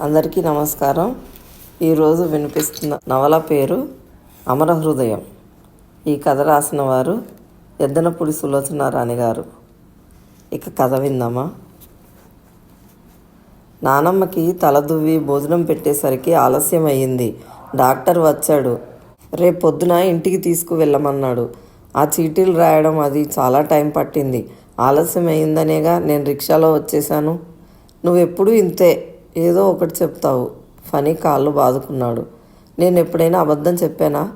అందరికీ నమస్కారం. ఈరోజు వినిపిస్తున్న నవల పేరు అమర హృదయం. ఈ కథ రాసిన వారు ఎద్దనపూడి సులోచన రాణి గారు. ఇక కథ విందామా? నానమ్మకి తల దువ్వి భోజనం పెట్టేసరికి ఆలస్యం అయ్యింది డాక్టర్ వచ్చాడు. రేపు పొద్దున ఇంటికి తీసుకువెళ్ళమన్నాడు. ఆ చీటీలు రాయడం అది చాలా టైం పట్టింది. ఆలస్యం అయిందనేగా నేను రిక్షాలో వచ్చేసాను నువ్వెప్పుడు ఇంతే. ఏదో ఒకటి చెప్తావు. ఫనీ కాళ్ళు బాదుకున్నాడు. నేను ఎప్పుడైనా అబద్ధం చెప్పానా?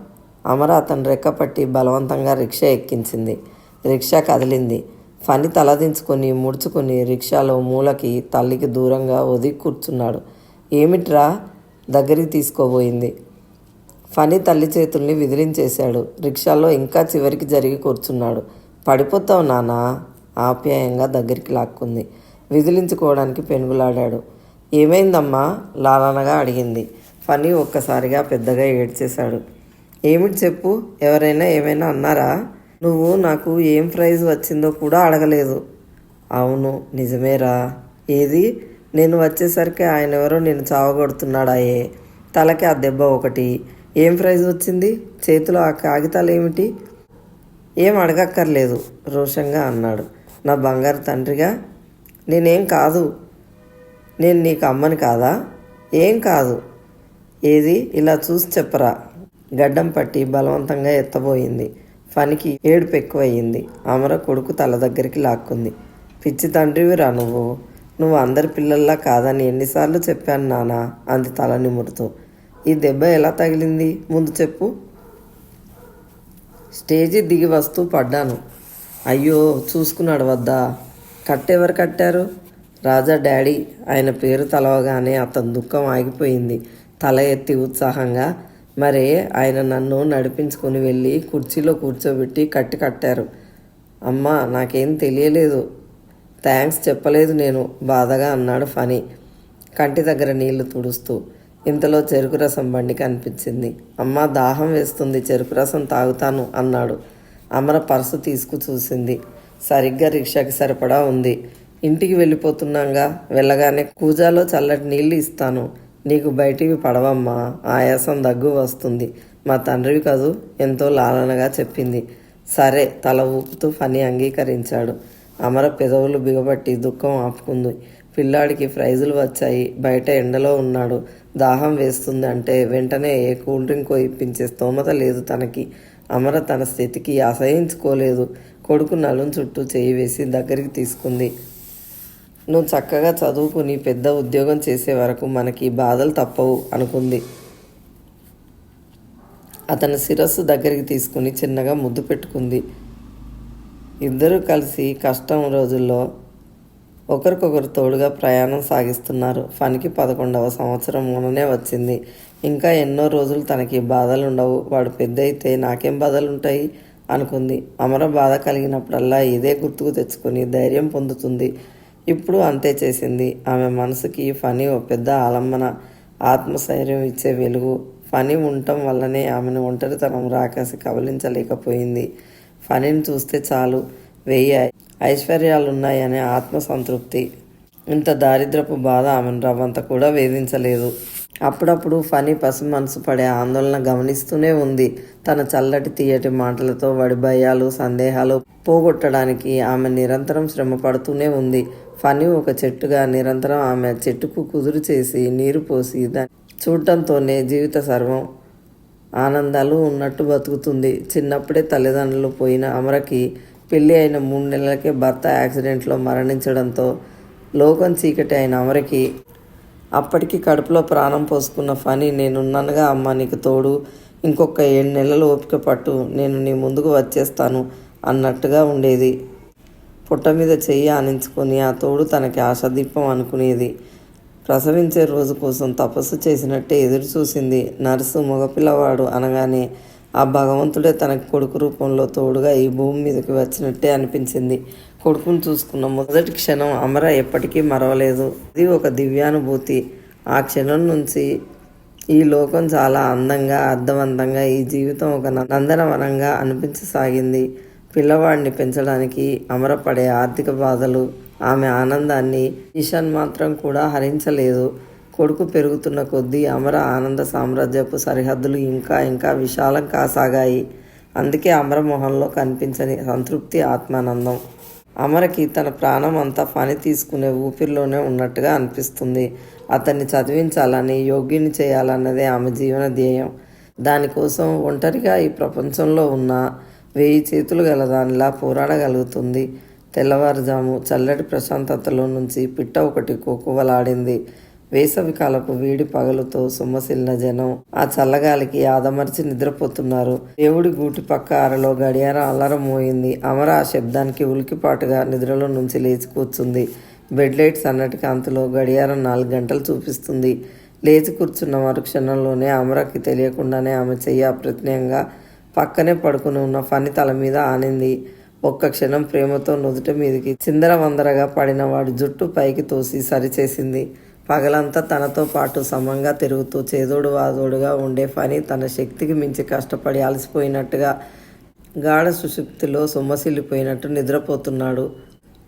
అమర అతను రెక్కపట్టి బలవంతంగా రిక్షా ఎక్కించింది. రిక్షా కదిలింది. ఫని తలదించుకొని ముడుచుకొని రిక్షాలో మూలకి తల్లికి దూరంగా ఒదిగి కూర్చున్నాడు. ఏమిట్రా? దగ్గరికి తీసుకోబోయింది. ఫని తల్లి చేతుల్ని విదిలించేశాడు. రిక్షాలో ఇంకా చివరికి జరిగి కూర్చున్నాడు. పడిపోతావు నానా ఆప్యాయంగా దగ్గరికి లాక్కుంది. విదిలించుకోవడానికి పెనుగులాడాడు. ఏమైందమ్మా? లాలనగా అడిగింది. ఫనీ ఒక్కసారిగా పెద్దగా ఏడ్చేశాడు. ఏమిటి చెప్పు? ఎవరైనా ఏమైనా అన్నారా? నువ్వు నాకు ఏం ప్రైజ్ వచ్చిందో కూడా అడగలేదు. అవును నిజమేరా. ఏది? నేను వచ్చేసరికి ఆయన ఎవరో నేను చావగొడుతున్నాడాయే. తలకి ఆ దెబ్బ ఒకటి. ఏం ప్రైజ్ వచ్చింది? చేతిలో ఆ కాగితాలు ఏమిటి? ఏం అడగక్కర్లేదు రోషంగా అన్నాడు. నా బంగారు తండ్రిగా నేనేం కాదు. నేను నీకు అమ్మని కాదా? ఏం కాదు. ఏది? ఇలా చూసి చెప్పరా. గడ్డం పట్టి బలవంతంగా ఎత్తబోయింది. ఫనికి ఏడుపు ఎక్కువయ్యింది. అమర కొడుకు తల దగ్గరికి లాక్కుంది. పిచ్చి తండ్రివిరా నువ్వు. నువ్వు అందరి పిల్లల్లా కాదని ఎన్నిసార్లు చెప్పాను నానా అంది తల నిమురుతూ. ఈ దెబ్బ ఎలా తగిలింది? ముందు చెప్పు. స్టేజి దిగి వస్తూ పడ్డాను. అయ్యో చూసుకున్నాడు వద్దా? కట్టెవరు కట్టారు? రాజా డాడీ ఆయన పేరు తలవగానే అతని దుఃఖం ఆగిపోయింది. తల ఎత్తి ఉత్సాహంగా మరే ఆయన నన్ను నడిపించుకొని వెళ్ళి కుర్చీలో కూర్చోబెట్టి కట్టి కట్టారు. అమ్మా నాకేం తెలియలేదు. థ్యాంక్స్ చెప్పలేదు నేను బాధగా అన్నాడు ఫనీ కంటి దగ్గర నీళ్ళు తుడుస్తూ. ఇంతలో చెరుకు రసం బండి కనిపించింది అమ్మ దాహం వేస్తుంది. చెరుకు రసం తాగుతాను అన్నాడు. అమర పర్సు తీసుకు చూసింది. సరిగ్గా రిక్షాకి సరిపడా ఉంది. ఇంటికి వెళ్ళిపోతున్నాగా. వెళ్ళగానే కూజాలో చల్లటి నీళ్ళు ఇస్తాను. నీకు బయటికి పడవమ్మా. ఆయాసం దగ్గు వస్తుంది. మా తండ్రివి కాదు ఎంతో లాలనగా చెప్పింది. సరే తల ఊపుతూ ఫని అంగీకరించాడు. అమర పెదవులు బిగబట్టి దుఃఖం ఆపుకుంది. పిల్లాడికి ప్రైజులు వచ్చాయి. బయట ఎండలో ఉన్నాడు. దాహం వేస్తుంది అంటే వెంటనే ఏ కూల్ డ్రింక్ ఇప్పించే స్తోమత లేదు తనకి. అమర తన స్థితికి అసహించుకోలేదు. కొడుకు నలుం చుట్టూ చేయి వేసి దగ్గరికి తీసుకుంది. నువ్వు చక్కగా చదువుకుని పెద్ద ఉద్యోగం చేసే వరకు మనకి బాధలు తప్పవు అనుకుంది. అతని శిరస్సు దగ్గరికి తీసుకుని చిన్నగా ముద్దు పెట్టుకుంది. ఇద్దరూ కలిసి కష్టం రోజుల్లో ఒకరికొకరు తోడుగా ప్రయాణం సాగిస్తున్నారు. ఫనికి పదకొండవ సంవత్సరం మొన్ననే వచ్చింది. ఇంకా ఎన్నో రోజులు తనకి బాధలు ఉండవు వాడు పెద్ద అయితే నాకేం బాధలు ఉంటాయి అనుకుంది. అమర బాధ కలిగినప్పుడల్లా ఇదే గుర్తుకు తెచ్చుకొని ధైర్యం పొందుతుంది. ఇప్పుడు అంతే చేసింది. ఆమె మనసుకి ఫనీ ఓ పెద్ద ఆలంబన ఆత్మస్థైర్యం ఇచ్చే వెలుగు. ఫనీ ఉండటం వల్లనే ఆమెను ఒంటరితనం రాకాసి కబలించలేకపోయింది. ఫనీని చూస్తే చాలు వెయ్యి ఐశ్వర్యాలున్నాయనే ఆత్మసంతృప్తి. ఇంత దారిద్రపు బాధ ఆమెను రవ్వంత కూడా వేధించలేదు. అప్పుడప్పుడు ఫనీ పసి మనసు పడే ఆందోళన గమనిస్తూనే ఉంది. తన చల్లటి తీయటి మాటలతో వాడి భయాలు సందేహాలు పోగొట్టడానికి ఆమె నిరంతరం శ్రమ పడుతూనే ఉంది. ఫనీ ఒక చెట్టుగా నిరంతరం ఆమె చెట్టుకు కుదురు చేసి నీరు పోసి దాన్ని చూడటంతోనే జీవిత సర్వం ఆనందాలు ఉన్నట్టు బతుకుతుంది. చిన్నప్పుడే తల్లిదండ్రులు పోయిన అమరకి పెళ్ళి అయిన మూడు నెలలకే భర్త యాక్సిడెంట్లో మరణించడంతో లోకం చీకటి అయిన అమరకి అప్పటికి కడుపులో ప్రాణం పోసుకున్న ఫనీ నేనున్నానుగా అమ్మ నీకు తోడు. ఇంకొక ఏడు నెలలు ఓపిక పట్టు. నేను నీ ముందుకు వచ్చేస్తాను అన్నట్టుగా ఉండేది. పుట్ట మీద చెయ్యి ఆనించుకొని ఆ తోడు తనకి ఆశాదీపం అనుకునేది. ప్రసవించే రోజు కోసం తపస్సు చేసినట్టే ఎదురు చూసింది నర్సు మగపిల్లవాడు అనగానే ఆ భగవంతుడే తనకి కొడుకు రూపంలో తోడుగా ఈ భూమి మీదకి వచ్చినట్టే అనిపించింది. కొడుకును చూసుకున్న మొదటి క్షణం అమర ఎప్పటికీ మరవలేదు. ఇది ఒక దివ్యానుభూతి. ఆ క్షణం నుంచి ఈ లోకం చాలా అందంగా అర్థవంతంగా ఈ జీవితం ఒక నందనవనంగా అనిపించసాగింది. పిల్లవాడిని పెంచడానికి అమరపడే ఆర్థిక బాధలు ఆమె ఆనందాన్ని ఈశాన్ మాత్రం కూడా హరించలేదు. కొడుకు పెరుగుతున్న కొద్దీ అమర ఆనంద సామ్రాజ్యపు సరిహద్దులు ఇంకా ఇంకా విశాలం కాసాగాయి. అందుకే అమర మొహంలో కనిపించని సంతృప్తి ఆత్మానందం. అమరకి తన ప్రాణం అంతా పని తీసుకునే ఊపిరిలోనే ఉన్నట్టుగా అనిపిస్తుంది. అతన్ని చదివించాలని యోగ్యుని చేయాలన్నదే ఆమె జీవన ధ్యేయం. దానికోసం ఒంటరిగా ఈ ప్రపంచంలో ఉన్న వెయ్యి చేతులు గల దానిలా పోరాడగలుగుతుంది. తెల్లవారుజాము చల్లటి ప్రశాంతతలో నుంచి పిట్ట ఒకటి కోకువలాడింది వేసవికాలపు వేడి పగలతో సొమ్మసిల్లిన జనం ఆ చల్లగాలికి ఆదమర్చి నిద్రపోతున్నారు. దేవుడి గూటి పక్క అరలో గడియారం అల్లరం మోయింది. అమర ఆ శబ్దానికి ఉలికిపాటుగా నిద్రలో నుంచి లేచి కూర్చుంది. బెడ్ లైట్స్ అన్నటి కాంతిలో గడియారం నాలుగు గంటలు చూపిస్తుంది. లేచి కూర్చున్న మరుక్షణంలోనే అమరకి తెలియకుండానే ఆమె చెయ్యి అప్రత్నయంగా పక్కనే పడుకుని ఉన్న ఫని తల మీద ఆనింది. ఒక్క క్షణం ప్రేమతో నుదుట మీదికి చిందర వందరగా పడిన వాడి జుట్టు పైకి తోసి సరిచేసింది. పగలంతా తనతో పాటు సమంగా తిరుగుతూ చేదోడు వాదోడుగా ఉండే ఫని తన శక్తికి మించి కష్టపడి అలసిపోయినట్టుగా గాఢ సుషుప్తిలో సొమ్మసిల్లిపోయినట్టు నిద్రపోతున్నాడు.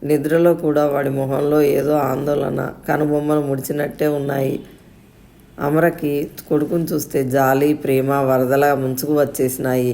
నిద్రలో కూడా వాడి మొహంలో ఏదో ఆందోళన కనుబొమ్మలు ముడిచినట్టే ఉన్నాయి. అమరకి కొడుకుని చూస్తే జాలి ప్రేమ వరదలా ముంచుకు వచ్చేసినాయి.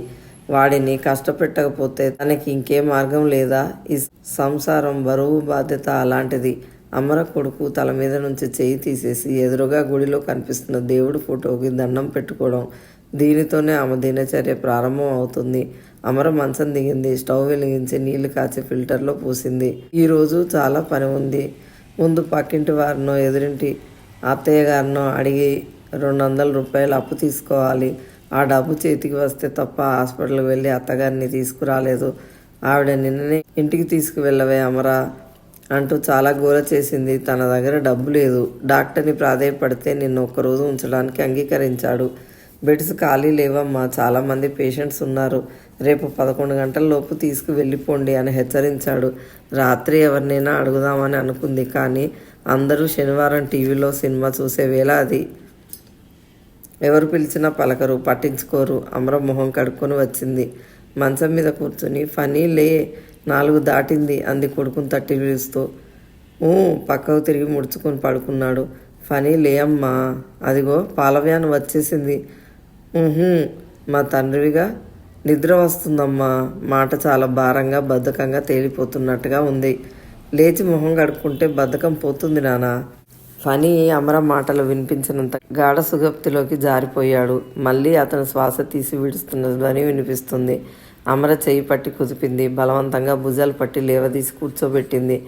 వాడిని కష్టపెట్టకపోతే తనకి ఇంకే మార్గం లేదా? ఈ సంసారం బరువు బాధ్యత అలాంటిది. అమర కొడుకు తల మీద నుంచి చేయి తీసేసి ఎదురుగా గుడిలో కనిపిస్తున్న దేవుడి ఫోటోకి దండం పెట్టుకోవడం దీనితోనే ఆమె దినచర్య ప్రారంభం అవుతుంది అమర మంచం దిగింది. స్టవ్ వెలిగించి నీళ్ళు కాచి ఫిల్టర్లో పూసింది. ఈరోజు చాలా పని ఉంది. ముందు పక్కింటి వారినో ఎదురింటి అత్తయ్య గారినో అడిగి రెండు వందల రూపాయలు అప్పు తీసుకోవాలి. ఆ డబ్బు చేతికి వస్తే తప్ప హాస్పిటల్కి వెళ్ళి అత్తగారిని తీసుకురాలేదు. ఆవిడ నిన్ననే ఇంటికి తీసుకువెళ్ళవే అమరా. అంటూ చాలా గోల చేసింది. తన దగ్గర డబ్బు లేదు. డాక్టర్ని ప్రాధేయపడితే నిన్ను ఒక్కరోజు ఉంచడానికి అంగీకరించాడు. బెడ్స్ ఖాళీ లేవమ్మా. చాలామంది పేషెంట్స్ ఉన్నారు. రేపు పదకొండు గంటల లోపు తీసుకు వెళ్ళిపోండి అని హెచ్చరించాడు. రాత్రి ఎవరినైనా అడుగుదామని అనుకుంది. కానీ అందరూ శనివారం టీవీలో సినిమా చూసే వేళ అది. ఎవరు పిలిచినా పలకరు పట్టించుకోరు. అమర మొహం కడుక్కొని వచ్చింది. మంచం మీద కూర్చొని ఫనీ లే నాలుగు దాటింది. అంది కొడుకుని తట్టి పిలుస్తూ పక్కకు తిరిగి ముడుచుకొని పడుకున్నాడు. ఫనీ లే అమ్మా అదిగో పాలవ్యాన్ వచ్చేసింది. మా తండ్రివిగా నిద్ర వస్తుందమ్మా. మాట చాలా భారంగా బద్ధకంగా తేలిపోతున్నట్టుగా ఉంది. లేచి మొహం కడుక్కుంటే బద్ధకం పోతుంది నానా. ఫనీ అమర మాటలు వినిపించినంత గాఢ సుగప్తిలోకి జారిపోయాడు. మళ్ళీ అతను శ్వాస తీసి విడుస్తున్న ధ్వని వినిపిస్తుంది. అమర చేయి పట్టి కుదిపింది. బలవంతంగా భుజాలు పట్టి లేవదీసి కూర్చోబెట్టింది.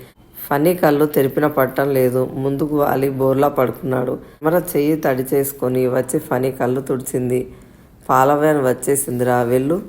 ఫనీ కళ్ళు తెరిపిన పట్టం లేదు. ముందుకు వాలి బోర్లా పడుకున్నాడు. అమర చెయ్యి తడి చేసుకొని వచ్చి ఫనీ కళ్ళు తుడిచింది. పాలవ్యాన్ వచ్చేసిందిరా వెళ్ళు.